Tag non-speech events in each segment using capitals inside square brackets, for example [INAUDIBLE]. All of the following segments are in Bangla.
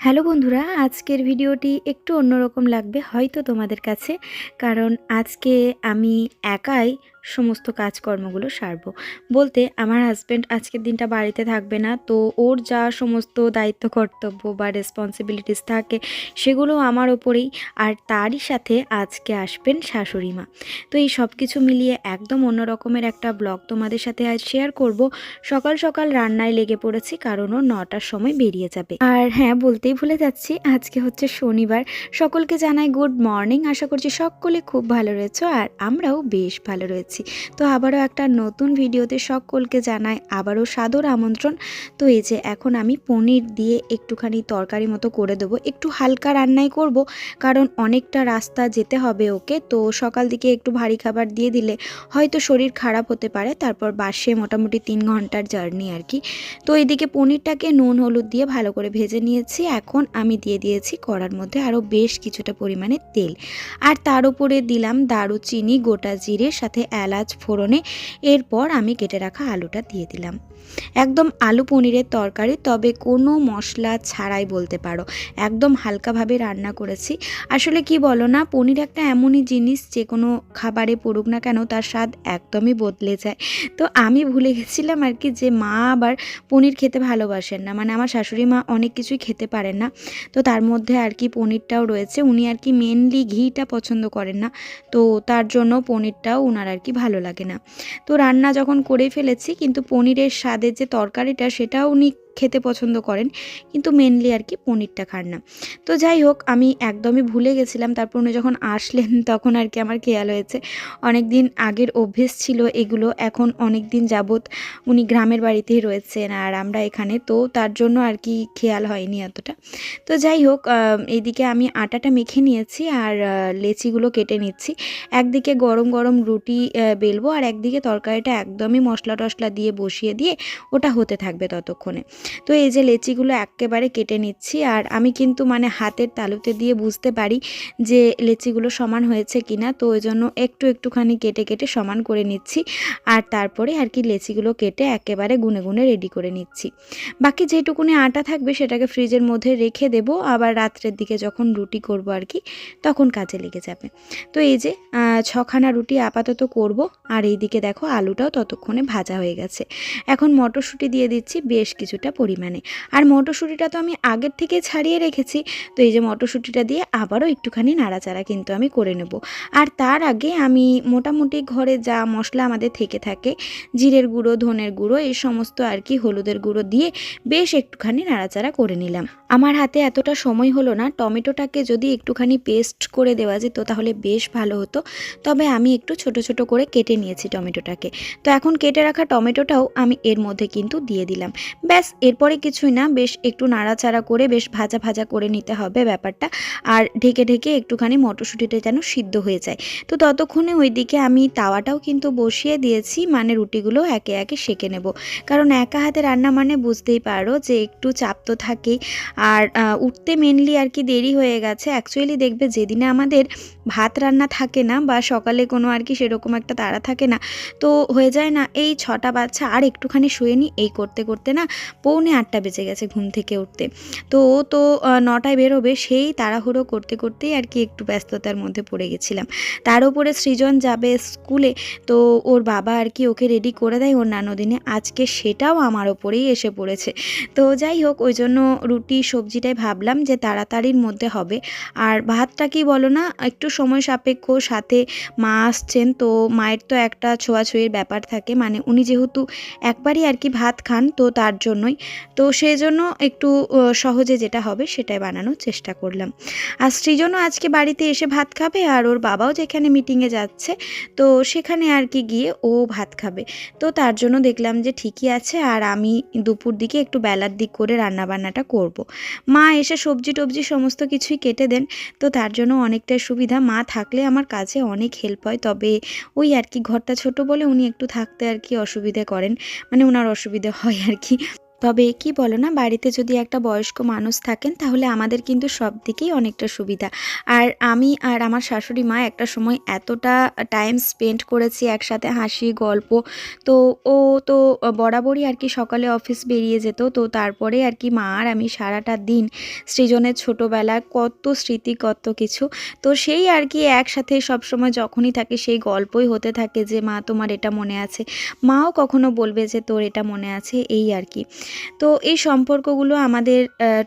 হ্যালো বন্ধুরা আজকের ভিডিওটি একটু অন্যরকম লাগবে হয়তো তোমাদের কাছে কারণ আজকে আমি একাই সমস্ত কাজকর্মগুলো সারবো। বলতে আমার হাজব্যান্ড আজকের দিনটা বাড়িতে থাকবে না, তো ওর যা সমস্ত দায়িত্ব, কর্তব্য বা রেসপন্সিবিলিটিস থাকে সেগুলো আমার ওপরেই, আর তারই সাথে আজকে আসবেন শাশুড়ি মা। তো এই সব কিছু মিলিয়ে একদম অন্য রকমের একটা ব্লগ তোমাদের সাথে আজ শেয়ার করব। সকাল সকাল রান্নায় লেগে পড়েছি, কারণ ও নটার সময় বেরিয়ে যাবে। আর হ্যাঁ বলতেই ভুলে যাচ্ছি, আজকে হচ্ছে শনিবার। সকলকে জানাই গুড মর্নিং আশা করছি সকলে খুব ভালো রয়েছে, আর আমরাও বেশ ভালো রয়েছি। তো আবারও একটা নতুন ভিডিওতে সকলকে জানাই আবারও সাদর আমন্ত্রণ। তো এই যে এখন আমি পনির দিয়ে একটুখানি তরকারি মতো করে দেবো। একটু হালকা রান্নাই করব, কারণ অনেকটা রাস্তা যেতে হবে ওকে। তো সকাল দিকে একটু ভারী খাবার দিয়ে দিলে হয়তো শরীর খারাপ হতে পারে, তারপর বাসে মোটামুটি তিন ঘণ্টার জার্নি আর কি। তো এদিকে পনিরটাকে নুন, হলুদ দিয়ে ভালো করে ভেজে নিয়েছি। এখন আমি দিয়ে দিয়েছি কড়ার মধ্যে আরও বেশ কিছুটা পরিমাণে তেল। আর তার উপরে দিলাম দারুচিনি, গোটা জিরে, সাথে এলাচ ফোড়নে এরপর আমি কেটে রাখা আলুটা দিয়ে দিলাম। একদম আলু পনিরের তরকারি, তবে কোনো মশলা ছাড়াই বলতে পারো। একদম হালকাভাবে রান্না করেছি। আসলে কি বলো না, পনির একটা এমনই জিনিস, যে কোনো খাবারে পড়ুক না কেন, তার স্বাদ একদমই বদলে যায়। তো আমি ভুলে গেছিলাম আর কি, যে মা আবার পনির খেতে ভালোবাসেন না। মানে আমার শাশুড়ি মা অনেক কিছুই খেতে পারেন না। তো তার মধ্যে আর কি পনিরটাও রয়েছে। উনি আর কি মেনলি ঘিটা পছন্দ করেন না। তো তার জন্য পনিরটাও ওনার আর কি ভালো লাগে না। তো রান্না যখন করে ফেলেছি, কিন্তু পনিরের স্বাদের যে তরকারিটা সেটাও উনি খেতে পছন্দ করেন, কিন্তু মেনলি আর কি পনিরটা খান না। তো যাই হোক, আমি একদমই ভুলে গেছিলাম, তারপর উনি যখন আসলেন [LAUGHS] তখন আর কি আমার খেয়াল হয়েছে। অনেক দিন আগের অভ্যেস ছিল এগুলো, এখন অনেক দিন যাবৎ উনি গ্রামের বাড়িতেই রয়েছেন আর আমরা এখানে, তো তার জন্য আর কি খেয়াল হয়নি এতটা। তো যাই হোক এইদিকে আমি আটাটা মেখে নিয়েছি আর লেচিগুলো কেটে নিচ্ছি। একদিকে গরম গরম রুটি বেলবো আর একদিকে তরকারিটা একদমই মশলা টশলা দিয়ে বসিয়ে দিয়ে ওটা হতে থাকবে ততক্ষণে। তো এই যে লেচিগুলো একেবারে কেটে নিচ্ছি আর আমি কিন্তু মানে হাতের তালুতে দিয়ে বুঝতে পারি যে লেচিগুলো সমান হয়েছে কিনা, তো ওই জন্য একটু একটুখানি কেটে কেটে সমান করে নিচ্ছি আর তারপরে আর কি লেচিগুলো কেটে একেবারে গুনে গুনে রেডি করে নিচ্ছি। বাকি যেটুকুনি আটা থাকবে সেটাকে ফ্রিজের মধ্যে রেখে দেব, আবার রাত্রের দিকে যখন রুটি করব আর কি, তখন কাজে লেগে যাবে। তো এই যে ছখানা রুটি আপাতত করব, আর এইদিকে দেখো আলুটাও ততক্ষণে ভাজা হয়ে গেছে। এখন মটরশুঁটি দিয়ে দিচ্ছি, বেশ কিছুটা পরিমাণে। আর মটরশুঁটিটা তো আমি আগের থেকে ছাড়িয়ে রেখেছি, তো এই যে মটরশুঁটিটা দিয়ে আবারও একটুখানি নাড়াচাড়া কিন্তু আমি করে নেব। আর তার আগে আমি মোটামুটি ঘরে যা মশলা আমাদের থেকে থাকে, জিরের গুঁড়ো, ধনের গুঁড়ো, এই সমস্ত আর কি হলুদের গুঁড়ো দিয়ে বেশ একটুখানি নাড়াচাড়া করে নিলাম। আমার হাতে এতটা সময় হলো না, টমেটোটাকে যদি একটুখানি পেস্ট করে দেওয়া যেত তাহলে বেশ ভালো হতো, তবে আমি একটু ছোট ছোট করে কেটে নিয়েছি টমেটোটাকে। তো এখন কেটে রাখা টমেটোটাও আমি এর মধ্যে কিন্তু দিয়ে দিলাম। ব্যাস এরপরে কিছুই না, বেশ একটু নাড়াচাড়া করে বেশ ভাজা ভাজা করে নিতে হবে ব্যাপারটা। আর ঢেকে ঢেকে একটুখানি মটরশুঁটিটা যেন সিদ্ধ হয়ে যায়। তো ততক্ষণে ওইদিকে আমি তাওয়াটাও কিন্তু বসিয়ে দিয়েছি মানে রুটিগুলো একে একে সেঁকে নেব। কারণ একা হাতে রান্না মানে বুঝতেই পারো যে একটু চাপ তো থাকেই। আর উঠতে মেনলি আর কি দেরি হয়ে গেছে। অ্যাকচুয়ালি দেখবে যেদিনে আমাদের ভাত রান্না থাকে না বা সকালে কোনো আর কি সেরকম একটা তাড়া থাকে না, তো হয়ে যায় না, এই ছটা বাচ্চা আর একটুখানি শুয়ে নিই এই করতে করতে না পৌনে আটটা বেজে গেছে ঘুম থেকে উঠতে। তো ও তো নটায় বেরোবে, সেই তাড়াহুড়ো করতে করতেই আর কি একটু ব্যস্ততার মধ্যে পড়ে গেছিলাম। তার উপরে সৃজন যাবে স্কুলে, তো ওর বাবা আর কি ওকে রেডি করে দেয় অন্যান্য দিনে। আজকে সেটাও আমার ওপরেই এসে পড়েছে। তো যাই হোক, ওই জন্য রুটি, সবজিটাই ভাবলাম যে তাড়াতাড়ির মধ্যে হবে। আর ভাতটা কি বলো না, একটু সময় সাপেক্ষ, সাথে মা আসছেন, তো মায়ের তো একটা ছোঁয়াছুঁয়ির ব্যাপার থাকে। মানে উনি যেহেতু একবারই আর কি ভাত খান, তো তার জন্যই। তো সেই জন্য একটু সহজে যেটা হবে সেটাই বানানোর চেষ্টা করলাম। আর সৃজনও আজকে বাড়িতে এসে ভাত খাবে আর ওর বাবাও যেখানে মিটিংয়ে যাচ্ছে, তো সেখানে আর কি গিয়ে ও ভাত খাবে। তো তার জন্য দেখলাম যে ঠিকই আছে আর আমি দুপুর দিকে একটু বেলার দিক করে রান্নাবান্নাটা করব। মা এসে সবজি টবজি সমস্ত কিছুই কেটে দেন, তো তার জন্য অনেকটাই সুবিধা। মা থাকলে আমার কাজে অনেক হেল্প হয়, তবে ওই আর কি ঘরটা ছোট বলে উনি একটু থাকতে আর কি অসুবিধে করেন মানে ওনার অসুবিধে হয় আর কি। তবে কি বলো না, বাড়িতে যদি একটা বয়স্ক মানুষ থাকেন, তাহলে আমাদের কিন্তু সব দিকেই অনেকটা সুবিধা। আর আমি আর আমার শাশুড়ি মা একটা সময় এতটা টাইম স্পেন্ড করেছি একসাথে হাসি, গল্প, তো ও তো বরাবরই আর কি সকালে অফিস বেরিয়ে যেত, তো তারপরে আর কি মা আর আমি সারাটা দিন সৃজনের ছোটোবেলা কত স্মৃতি, কত কিছু। তো সেই আর কি একসাথে সবসময় যখনই থাকে সেই গল্পই হতে থাকে যে, মা, তোমার এটা মনে আছে। মাও কখনো বলবে যে, তোর এটা মনে আছে। এই আর কি। তো এই সম্পর্কগুলো আমাদের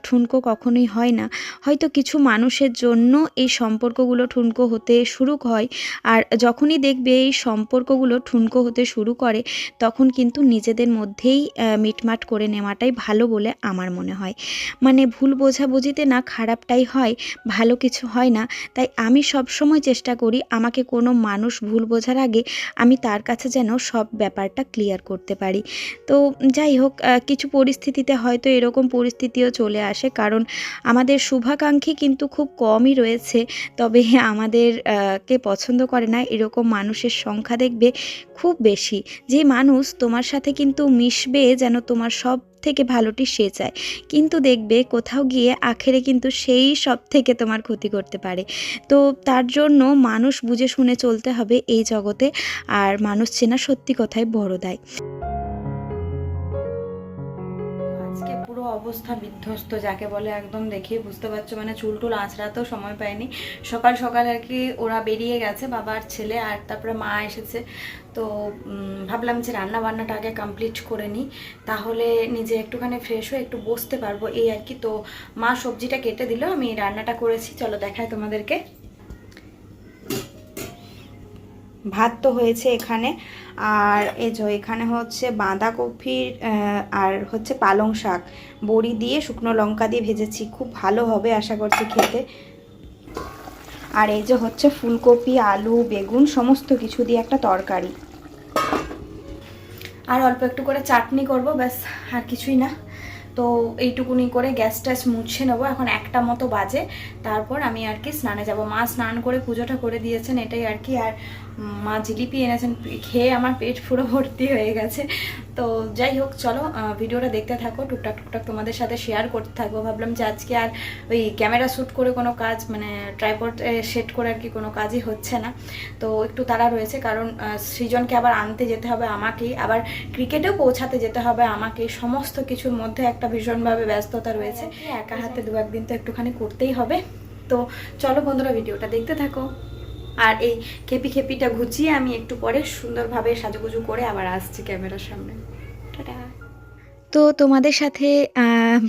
ঠুনকো কখনোই হয় না। হয়তো কিছু মানুষের জন্য এই সম্পর্কগুলো ঠুনকো হতে শুরু হয় আর যখনই দেখবে এই সম্পর্কগুলো ঠুনকো হতে শুরু করে, তখন কিন্তু নিজেদের মধ্যেই মিটমাট করে নেওয়াটাই ভালো বলে আমার মনে হয়। মানে ভুল বোঝাবুঝিতে না খারাপটাই হয়, ভালো কিছু হয় না। তাই আমি সব সময় চেষ্টা করি আমাকে কোনো মানুষ ভুল বোঝার আগে আমি তার কাছে যেন সব ব্যাপারটা ক্লিয়ার করতে পারি। তো যাই হোক কিছু পরিস্থিতিতে হয়তো এরকম পরিস্থিতিও চলে আসে। কারণ আমাদের শুভাকাঙ্ক্ষী কিন্তু খুব কমই রয়েছে, তবে আমাদের কে পছন্দ করে না, এরকম মানুষের সংখ্যা দেখবে খুব বেশি। যে মানুষ তোমার সাথে কিন্তু মিশবে যেন তোমার সব থেকে ভালোটি সে চায়, কিন্তু দেখবে কোথাও গিয়ে আখেরে কিন্তু সেই সব থেকে তোমার ক্ষতি করতে পারে। তো তার জন্য মানুষ বুঝে শুনে চলতে হবে এই জগতে, আর মানুষ চেনা সত্যি কথায় বড় দায় অবস্থা বিধ্বস্ত, যাকে বলে একদম দেখে বুঝতে পারছ। মানে চুল টুল আঁচড়াতেও সময় পায়নি সকাল সকাল আর কি ওরা বেরিয়ে গেছে, বাবার ছেলে আর তারপরে মা এসেছে। তো ভাবলাম যে রান্না বান্নাটা আগে কমপ্লিট করে নিই। তাহলে নিজে একটুখানি ফ্রেশ হয়ে একটু বসতে পারব, এই আর কি। তো মা সবজিটা কেটে দিল, আমি রান্নাটা করেছি। চলো দেখায় তোমাদেরকে। ভাত তো হয়েছে এখানে। আর এই যে এখানে হচ্ছে বাঁধাকপির আর হচ্ছে পালং শাক। বড়ি দিয়ে শুকনো লঙ্কা দিয়ে ভেজেছি। খুব ভালো হবে আশা করছি খেতে। আর এই যে হচ্ছে ফুলকপি, আলু, বেগুন, সমস্ত কিছু দিয়ে একটা তরকারি। আর অল্প একটু করে চাটনি করব, ব্যাস, আর কিছুই না। তো এইটুকুনি করে গ্যাস ট্যাস মুছে নেব। এখন একটা মতো বাজে। তারপর আমি আর কি স্নানে যাব। মা স্নান করে পুজোটা করে দিয়েছেন, এটাই আর কি। আর মা জিলিপি এনেছেন খেয়ে আমার পেট পুরো ভর্তি হয়ে গেছে। তো যাই হোক চলো ভিডিওটা দেখতে থাকো টুকটাক টুকটাক তোমাদের সাথে শেয়ার করতে থাকব। ভাবলাম যে আজকে আর ওই ক্যামেরা শ্যুট করে কোনো কাজ মানে ট্রাইপড সেট করে আর কি কোনো কাজই হচ্ছে না। তো একটু তারা রয়েছে কারণ সৃজনকে আবার আনতে যেতে হবে আমাকেই আবার ক্রিকেটেও পৌঁছাতে যেতে হবে আমাকে সমস্ত কিছুর মধ্যে একটা ভীষণভাবে ব্যস্ততা রয়েছে। একা হাতে দু একদিন তো একটুখানি করতেই হবে। তো চলো বন্ধুরা ভিডিওটা দেখতে থাকো। আর এই খেপি খেপিটা ঘুচিয়ে আমি একটু পরে সুন্দরভাবে সাজুগুজু করে আবার আসছি ক্যামেরার সামনে। তো তোমাদের সাথে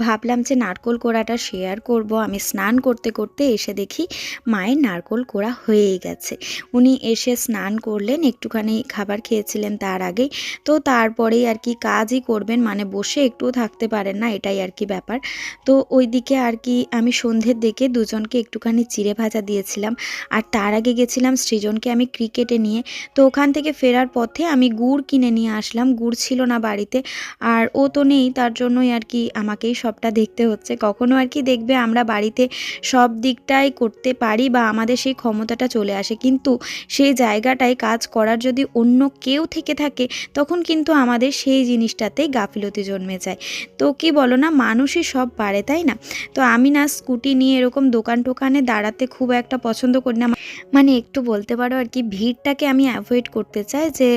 ভাবলাম যে নারকোল কোড়াটা শেয়ার করব। আমি স্নান করতে করতে এসে দেখি মায়ের নারকোল কোড়া হয়েই গেছে। উনি এসে স্নান করলেন, একটুখানি খাবার খেয়েছিলেন তার আগেই। তো তারপরেই আর কি কাজই করবেন মানে বসে একটুও থাকতে পারেন না, এটাই আর কি ব্যাপার। তো ওইদিকে আর কি আমি সন্ধ্যের দিকে দুজনকে একটুখানি চিড়ে ভাজা দিয়েছিলাম। আর তার আগে গেছিলাম সৃজনকে আমি ক্রিকেটে নিয়ে। তো ওখান থেকে ফেরার পথে আমি গুড় কিনে নিয়ে আসলাম। গুড় ছিল না বাড়িতে। আর ও তো নেই, তার জন্যই আর কি আমাকেই সবটা দেখতে হচ্ছে। কখনো আর কি দেখবে আমরা বাড়িতে সব দিকটাই করতে পারি বা আমাদের সেই ক্ষমতাটা চলে আসে। কিন্তু সেই জায়গাটায় কাজ করার যদি অন্য কেউ থেকে থাকে, তখন কিন্তু আমাদের সেই জিনিসটাতেই গাফিলতি জন্মে যায়। তো কি বলো না, মানুষই সব পারে, তাই না? তো আমি না স্কুটি নিয়ে এরকম দোকান টোকানে দাঁড়াতে খুব একটা পছন্দ করি না। মানে একটু বলতে পারো আর কি, ভিড়টাকে আমি অ্যাভয়েড করতে চাই যে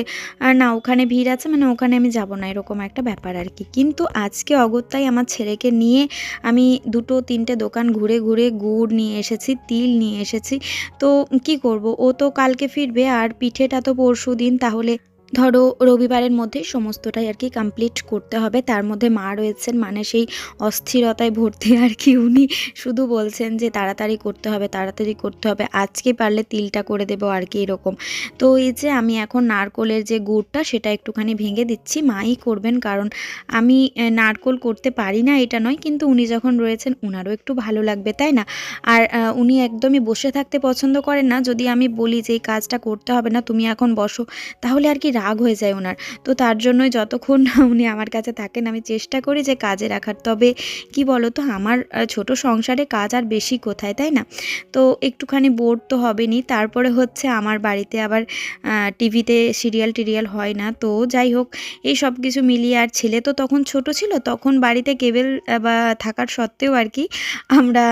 না, ওখানে ভিড় আছে মানে ওখানে আমি যাব না, এরকম একটা ব্যাপার আর কি। আজকে অগত্যাই আমার ছেলেকে নিয়ে আমি দুটো তিনটে দোকান ঘুরে ঘুরে গুড় নিয়ে এসেছি, তিল নিয়ে এসেছি। তো কি করব? ও তো কালকে ফিরবে আর পিঠেটা তো পরশু দিন তাহলে ধরো, রবিবারের মধ্যে সমস্তটাই আর কি কমপ্লিট করতে হবে। তার মধ্যে মা রয়েছেন মানে সেই অস্থিরতায় ভর্তি আর কি উনি শুধু বলছেন যে তাড়াতাড়ি করতে হবে, তাড়াতাড়ি করতে হবে। আজকে পারলে তিলটা করে দেবো আর কি এরকম। তো এই যে আমি এখন নারকোলের যে গুড়টা, সেটা একটুখানি ভেঙে দিচ্ছি। মাই করবেন কারণ আমি নারকোল করতে পারি না, এটা নয়। কিন্তু উনি যখন রয়েছেন ওনারও একটু ভালো লাগবে, তাই না? আর উনি একদমই বসে থাকতে পছন্দ করেন না। যদি আমি বলি যে এই কাজটা করতে হবে না, তুমি এখন বসো। তাহলে আর কি রাগ হয়ে যায় ওনার। তো তার জন্যই যতক্ষণ উনি আমার কাছে থাকেন, আমি চেষ্টা করি যে কাজে রাখার। তবে কি বলো তো আমার ছোট সংসারে কাজ আর বেশি কোথায়, তাই না? তো একটুখানি বোর তো হবেনি তারপরে হচ্ছে আমার বাড়িতে আবার টিভিতে সিরিয়াল টিরিয়াল হয় না। তো যাই হোক, এই সব কিছু মিলিয়ে আর ছেলে তো তখন ছোট ছিল, তখন বাড়িতে কেবেল বা থাকার সত্ত্বেও আর কি আমরা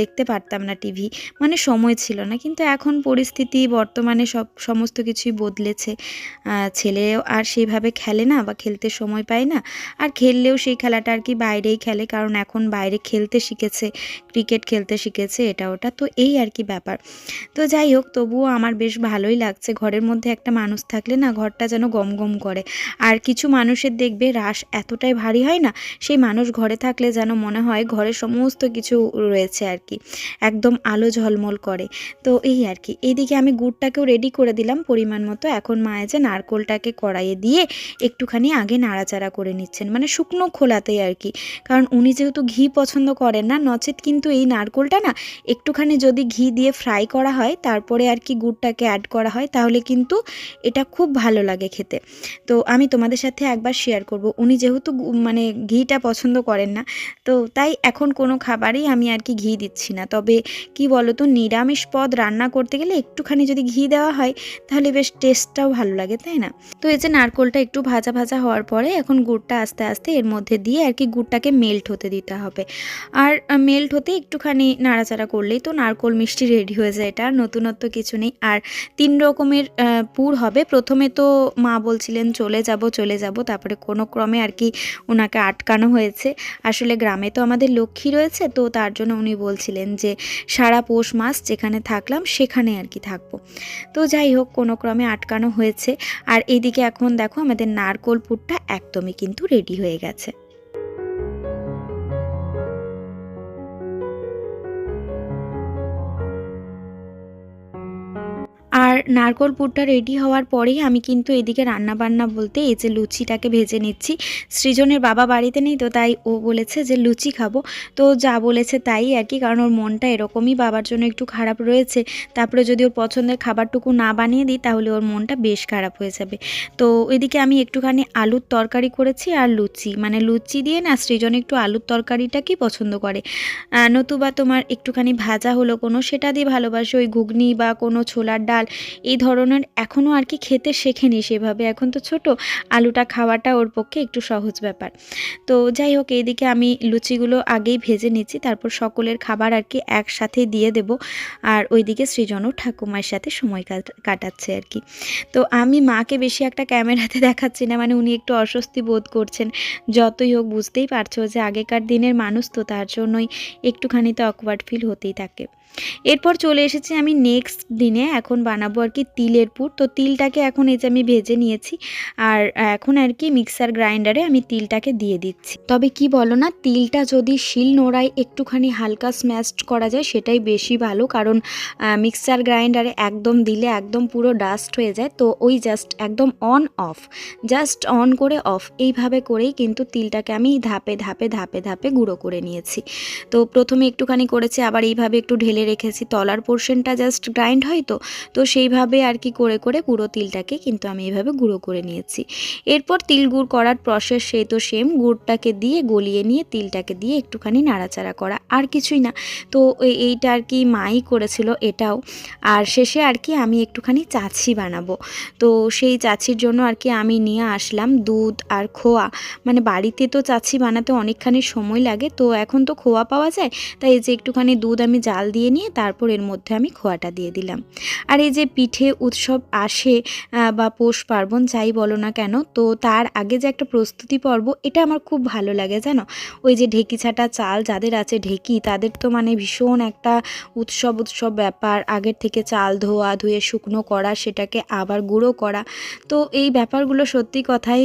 দেখতে পারতাম না টিভি। মানে সময় ছিল না। কিন্তু এখন পরিস্থিতি, বর্তমানে সব, সমস্ত কিছুই বদলেছে। ছেলেও আর সেইভাবে খেলে না বা খেলতে সময় পায় না। আর খেললেও সেই খেলাটা আর কি বাইরেই খেলে, কারণ এখন বাইরে খেলতে শিখেছে, ক্রিকেট খেলতে শিখেছে, এটা ওটা। তো এই আর কি ব্যাপার। তো যাই হোক, তবুও আমার বেশ ভালোই লাগছে। ঘরের মধ্যে একটা মানুষ থাকলে না ঘরটা যেন গম গম করে। আর কিছু মানুষের দেখবে রাস এতটাই ভারী হয় না, সেই মানুষ ঘরে থাকলে যেন মনে হয় ঘরে সমস্ত কিছু রয়েছে আর কি। একদম আলো ঝলমল করে। তো এই আর কি। এইদিকে আমি গুড়টাকেও রেডি করে দিলাম পরিমাণ মতো। এখন মায়ে যে নারকোলটাকে কড়াইয়ে দিয়ে একটুখানি আগে নাড়াচাড়া করে নিচ্ছেন মানে শুকনো খোলাতেই আর কি। কারণ উনি যেহেতু ঘি পছন্দ করেন না নচেত কিন্তু এই নারকোলটা না একটুখানি যদি ঘি দিয়ে ফ্রাই করা হয়, তারপরে আর কি গুড়টাকে অ্যাড করা হয়, তাহলে কিন্তু এটা খুব ভালো লাগে খেতে। তো আমি তোমাদের সাথে একবার শেয়ার করব। উনি যেহেতু মানে ঘিটা পছন্দ করেন না, তো তাই এখন কোনো খাবারেই আমি আর কি ঘি দিচ্ছি না। তবে কি বলো তো নিরামিষ পদ রান্না করতে গেলে একটুখানি যদি ঘি দেওয়া হয়, তাহলে বেশ টেস্টটাও ভালো লাগে, তাই না? তো এই যে নারকোলটা একটু ভাজা ভাজা হওয়ার পরে এখন গুড়টা আস্তে আস্তে এর মধ্যে দিয়ে আর কি গুড়টাকে মেল্ট হতে দিতে হবে। আর মেল্ট হতে একটুখানি নাড়াচাড়া করলেই তো নারকোল মিষ্টি রেডি হয়ে যায়, এটা নতুনত্ব কিছু নেই। আর তিন রকমের পুর হবে। প্রথমে তো মা বলছিলেন, চলে যাব চলে যাব। তারপরে কোনো ক্রমে আর কি ওনাকে আটকানো হয়েছে। আসলে গ্রামে তো আমাদের লক্ষ্মী রয়েছে, তো তার জন্য উনি বলছিলেন যে, সারা পৌষ মাস যেখানে থাকলাম, সেখানে আর কি থাকব। তো যাই হোক, কোনো ক্রমে আটকানো হয়েছে। আর এইদিকে এখন দেখো আমাদের নারকোল পুরটা একদমই কিন্তু রেডি হয়ে গেছে। নারকোল পুরটা রেডি হওয়ার পরেই আমি কিন্তু এদিকে রান্না বান্না বলতে এই যে লুচিটাকে ভেজে নিচ্ছি। সৃজনের বাবা বাড়িতে নেই তো তাই ও বলেছে যে লুচি খাব। তো যা বলেছে তাই আর কি, কারণ ওর মনটা এরকমই, বাবার জন্য একটু খারাপ রয়েছে। তারপরে যদি ওর পছন্দের খাবারটুকু না বানিয়ে দিই, তাহলে ওর মনটা বেশ খারাপ হয়ে যাবে। তো এদিকে আমি একটুখানি আলুর তরকারি করেছি আর লুচি। মানে লুচি দিয়ে না সৃজন একটু আলুর তরকারিটা কি পছন্দ করে। নতুবা তোমার একটুখানি ভাজা হলো কোনো, সেটা দিয়ে ভালোবাসে ওই ঘুগনি বা কোনো ছোলার ডাল। এই ধরনের এখনও আর কি খেতে শেখেনি সেভাবে। এখন তো ছোট, আলুটা খাওয়াটা ওর পক্ষে একটু সহজ ব্যাপার। তো যাই হোক, এইদিকে আমি লুচিগুলো আগেই ভেজে নিচ্ছি, তারপর সকলের খাবার আর কি একসাথে দিয়ে দেব। আর ওইদিকে সৃজনও ঠাকুমার সাথে সময় কাটাচ্ছে আর কি। তো আমি মাকে বেশি একটা ক্যামেরাতে [LAUGHS] দেখাচ্ছি না মানে উনি একটু অস্বস্তি বোধ করছেন। যতই হোক, বুঝতেই পারছ যে আগেকার দিনের মানুষ তো তার জন্যই একটুখানি তো অকওয়ার্ড ফিল হতেই থাকে। এরপর চলে এসেছি আমি নেক্সট দিনে। এখন বানাবো আর কি তিলের পুর। তো তিলটাকে এখন এই যে আমি ভেজে নিয়েছি আর এখন আর কি মিক্সার গ্রাইন্ডারে আমি তিলটাকে দিয়ে দিচ্ছি। তবে কি বলো না, তিলটা যদি শিল নোড়ায় একটুখানি হালকা স্ম্যাশড করা যায় সেটাই বেশি ভালো। কারণ মিক্সার গ্রাইন্ডারে একদম দিলে একদম পুরো ডাস্ট হয়ে যায়। তো ওই জাস্ট একদম অন অফ জাস্ট অন করে অফ এইভাবে করেই কিন্তু তিলটাকে আমি ধাপে ধাপে ধাপে ধাপে গুঁড়ো করে নিয়েছি। তো প্রথমে একটুখানি করেছি, আবার এইভাবে একটু ঢেলে রেখেছি। তলার পোর্শনটা জাস্ট গ্রাইন্ড হয় তো তো সেইভাবে আর কি করে করে পুরো তিলটাকে কিন্তু আমি এইভাবে গুঁড়ো করে নিয়েছি। এরপর তিল গুড় করার প্রসেস সেই তো সেম গুড়টাকে দিয়ে গলিয়ে নিয়ে তিলটাকে দিয়ে একটুখানি নাড়াচাড়া করা, আর কিছুই না। তো এইটা আর কি মাই করেছিল এটাও। আর শেষে আর কি আমি একটুখানি চাছি বানাবো। তো সেই চাছির জন্য আর কি আমি নিয়ে আসলাম দুধ আর খোয়া। মানে বাড়িতে তো চাছি বানাতে অনেকখানি সময় লাগে, তো এখন তো খোয়া পাওয়া যায়। তাই এই যে একটুখানি দুধ আমি জাল দিয়ে নিয়ে তারপর এর মধ্যে আমি খোয়াটা দিয়ে দিলাম। আর এই যে পিঠে উৎসব আসে বা পৌষ পার্বণ যাই বলো না কেন, তো তার আগে যে একটা প্রস্তুতি পর্ব, এটা আমার খুব ভালো লাগে জানো? ওই যে ঢেকি ছাটা চাল যাদের আছে ঢেকি, তাদের তো মানে ভীষণ একটা উৎসব উৎসব ব্যাপার। আগের থেকে চাল ধোয়া, ধুয়ে শুকনো করা, সেটাকে আবার গুঁড়ো করা। তো এই ব্যাপারগুলো সত্যি কথাই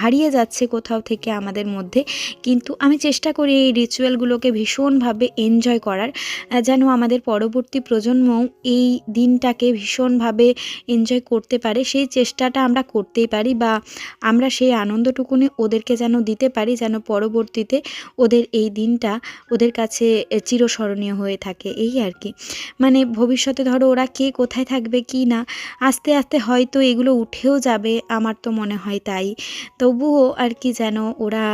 হারিয়ে যাচ্ছে কোথাও থেকে আমাদের মধ্যে। কিন্তু আমি চেষ্টা করি এই রিচুয়ালগুলোকে ভীষণভাবে এনজয় করার। যেন আমাদের পরবর্তী প্রজন্মও এই দিনটাকে ভীষণভাবে এনজয় করতে পারে, সেই চেষ্টাটা আমরা করতেই পারি বা আমরা সেই আনন্দটুকুনি ওদেরকে যেন দিতে পারি যেন পরবর্তীতে ওদের এই দিনটা ওদের কাছে চিরস্মরণীয় হয়ে থাকে, এই আর কি। মানে ভবিষ্যতে ধরো ওরা কে কোথায় থাকবে, কি না, আস্তে আস্তে হয়তো এগুলো উঠেও যাবে, আমার তো মনে হয় তাই। তবুও আর কি যেন ওরা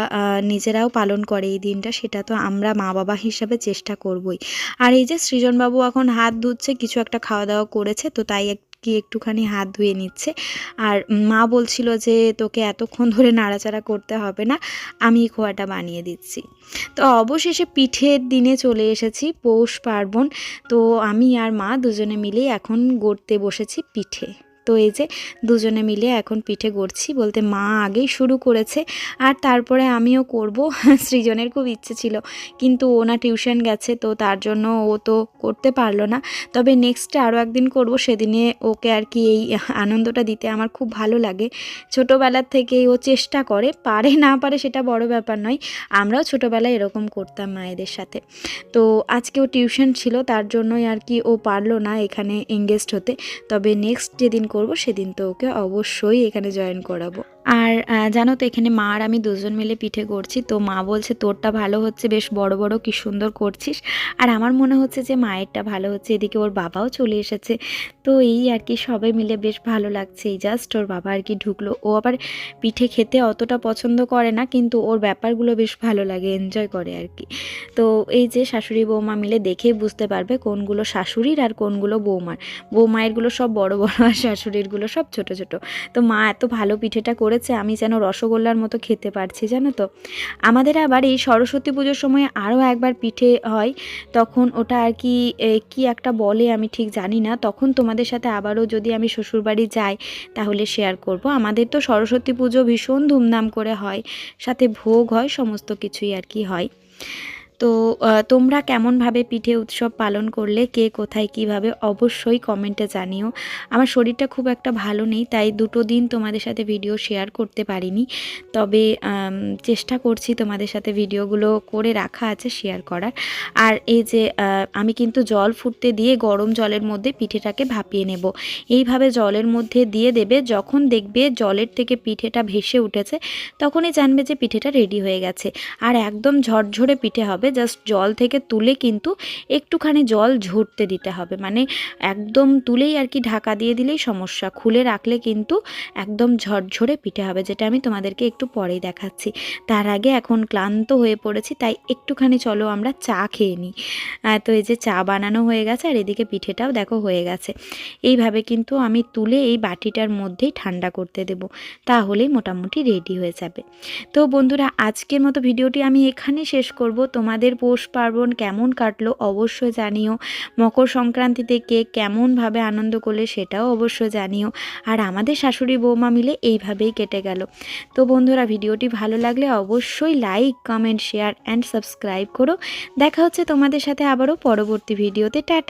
নিজেরাও পালন করে এই দিনটা, সেটা তো আমরা মা বাবা হিসাবে চেষ্টা করবই। আর এই যে সৃজনবাবু এখন হাত ধুচ্ছে, কিছু একটা খাওয়া দাওয়া করেছে, তো তাই এক- কি একটুখানি হাত ধুয়ে নিচ্ছে। আর মা বলছিল যে, তোকে এতক্ষণ ধরে নাড়াচাড়া করতে হবে না, আমি খোয়াটা বানিয়ে দিচ্ছি। তো অবশেষে পিঠের দিনে চলে এসেছি পৌষ পার্বণ। তো আমি আর মা দুজনে মিলেই এখন গড়তে বসেছি পিঠে। তো এই যে দুজনে মিলে এখন পিঠে গড়ছি বলতে মা আগেই শুরু করেছে আর তারপরে আমিও করব। [LAUGHS] সৃজনের খুব ইচ্ছে ছিল, কিন্তু ও না টিউশন গেছে তো তার জন্য ও তো করতে পারল না। তবে নেক্সটে আরও একদিন করব, সেদিনে ওকে আর কি এই আনন্দটা দিতে আমার খুব ভালো লাগে। ছোটোবেলার থেকেই ও চেষ্টা করে, পারে না পারে সেটা বড় ব্যাপার নয়, আমরাও ছোটোবেলায় এরকম করতাম মায়েদের সাথে। তো আজকেও টিউশন ছিল, তার জন্যই আর কি ও পারল না এখানে এঙ্গেজড হতে। তবে নেক্সট যেদিন করব সেদিন তো ওকে অবশ্যই এখানে জয়েন করাবো। আর জানো তো এখানে মা আর আমি দুজন মিলে পিঠে করছি। তো মা বলছে, তোরটা ভালো হচ্ছে, বেশ বড় বড়, কি সুন্দর করছিস। আর আমার মনে হচ্ছে যে, মায়েরটা ভালো হচ্ছে, এদিকে ওর বাবাও চলে এসেছে। তো এই আর কি, সবাই মিলে বেশ ভালো লাগছে। এই জাস্ট ওর বাবা আর কি ঢুকলো। ও আবার পিঠে খেতে অতটা পছন্দ করে না, কিন্তু ওর ব্যাপারগুলো বেশ ভালো লাগে এনজয় করে আর কি। তো এই যে শাশুড়ি বৌমা মিলে দেখেই বুঝতে পারবে কোনগুলো শাশুড়ির আর কোনগুলো বৌমার। বৌমায়েরগুলো সব বড় বড় আর শাশুড়িরগুলো সব ছোট ছোট। তো মা এত ভালো পিঠেটা করেছে আমি যেন রসগোল্লার মতো খেতে পারছি, জানো তো। আমাদের আবার এই সরস্বতী পুজোর সময় আরও একবার পিঠে হয়, তখন ওটা আর কি কি একটা বলে আমি ঠিক জানি না। তখন তোমাদের সাথে আবারও যদি আমি শ্বশুরবাড়ি যাই, তাহলে শেয়ার করব। আমাদের তো সরস্বতী পুজো ভীষণ ধুমধাম করে হয়, সাথে ভোগ হয়, সমস্ত কিছুই আর কি হয়। তো তোমরা কেমনভাবে পিঠে উৎসব পালন করলে, কে কোথায় কীভাবে, অবশ্যই কমেন্টে জানিও। আমার শরীরটা খুব একটা ভালো নেই, তাই দুটো দিন তোমাদের সাথে ভিডিও শেয়ার করতে পারিনি। তবে চেষ্টা করছি তোমাদের সাথে ভিডিওগুলো করে রাখা আছে, শেয়ার করার। আর এই যে আমি কিন্তু জল ফুটতে দিয়ে গরম জলের মধ্যে পিঠেটাকে ভাপিয়ে নেব। এইভাবে জলের মধ্যে দিয়ে দেবে, যখন দেখবে জলের থেকে পিঠেটা ভেসে উঠেছে, তখনই জানবে যে পিঠেটা রেডি হয়ে গেছে। আর একদম ঝরঝরে পিঠে হবে জাস্ট জল থেকে তুলে কিন্তু একটুখানি জল ঝরতে দিতে হবে। মানে একদম তুলেই আর কি ঢাকা দিয়ে দিলেই সমস্যা। খুলে রাখলে কিন্তু একদম ঝরঝরে পিঠে হবে, যেটা আমি তোমাদেরকে একটু পরেই দেখাচ্ছি। তার আগে এখন ক্লান্ত হয়ে পড়েছি, তাই একটুখানি চলো আমরা চা খেয়ে নিই। তো এই যে চা বানানো হয়ে গেছে আর এদিকে পিঠেটাও দেখো হয়ে গেছে। এইভাবে কিন্তু আমি তুলে এই বাটিটার মধ্যেই ঠান্ডা করতে দেব। তাহলেই মোটামুটি রেডি হয়ে যাবে। তো বন্ধুরা, আজকের মতো ভিডিওটি আমি এখানে শেষ করব। তোমাদের পৌষ পার্বণ কেমন কাটলো অবশ্যই জানিও। মকর সংক্রান্তিতে কে কেমনভাবে আনন্দ করলে সেটাও অবশ্যই জানিও। আর আমাদের শাশুড়ি বৌমা মিলে এইভাবেই কেটে গেল। তো বন্ধুরা, ভিডিওটি ভালো লাগলে অবশ্যই like, comment, share and subscribe করো। দেখা হচ্ছে তোমাদের সাথে আবারও পরবর্তী ভিডিওতে। টাটা!